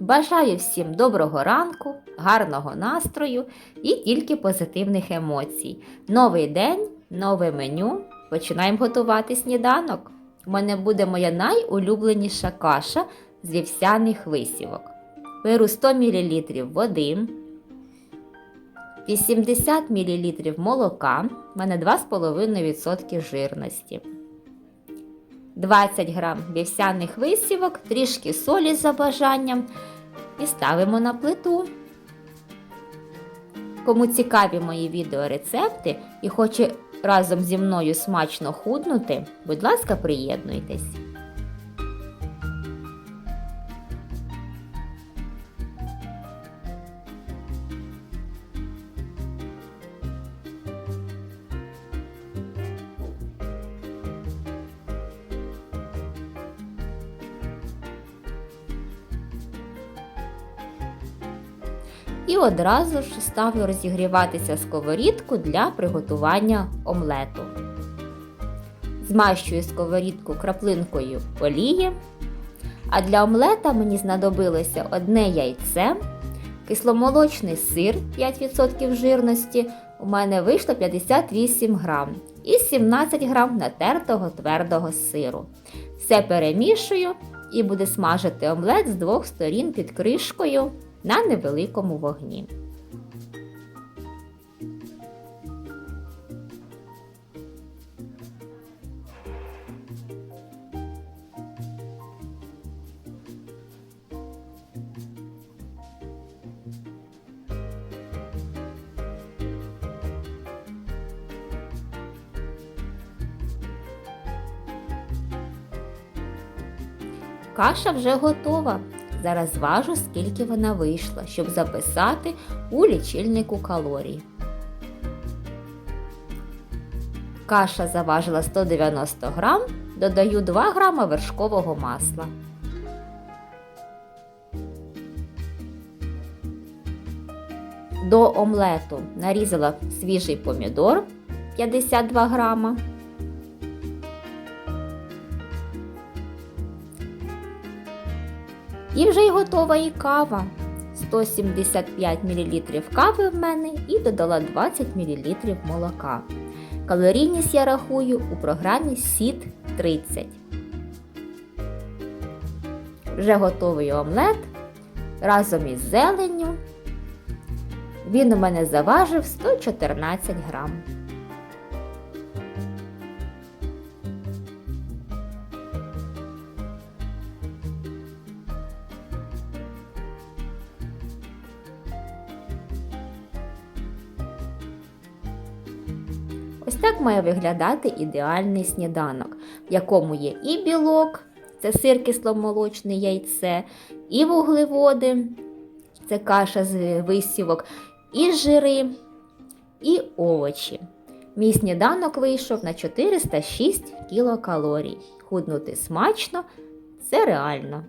Бажаю всім доброго ранку, гарного настрою і тільки позитивних емоцій. Новий день, нове меню. Починаємо готувати сніданок. У мене буде моя найулюбленіша каша з вівсяних висівок. Беру 100 мл води, 80 мл молока, у мене 2,5% жирності. 20 грам вівсяних висівок, трішки солі за бажанням і ставимо на плиту. Кому цікаві мої відеорецепти і хоче разом зі мною смачно худнути, будь ласка, приєднуйтесь. І одразу ж ставлю розігріватися сковорідку для приготування омлету. Змащую сковорідку краплинкою олії. А для омлета мені знадобилося одне яйце, кисломолочний сир 5% жирності. У мене вийшло 58 грам і 17 грам натертого твердого сиру. Все перемішую і буду смажити омлет з двох сторін під кришкою на невеликому вогні. Каша вже готова. Зараз зважу, скільки вона вийшла, щоб записати у лічильнику калорій. Каша заважила 190 грам, додаю 2 грама вершкового масла. До омлету нарізала свіжий помідор 52 грама. І вже й готова і кава. 175 мл кави в мене і додала 20 мл молока. Калорійність я рахую у програмі СІД 30. Вже готовий омлет разом із зеленню. Він у мене заважив 114 грам. Ось так має виглядати ідеальний сніданок, в якому є і білок, це сир кисломолочне яйце, і вуглеводи, це каша з висівок, і жири, і овочі. Мій сніданок вийшов на 406 кілокалорій. Худнути смачно це реально.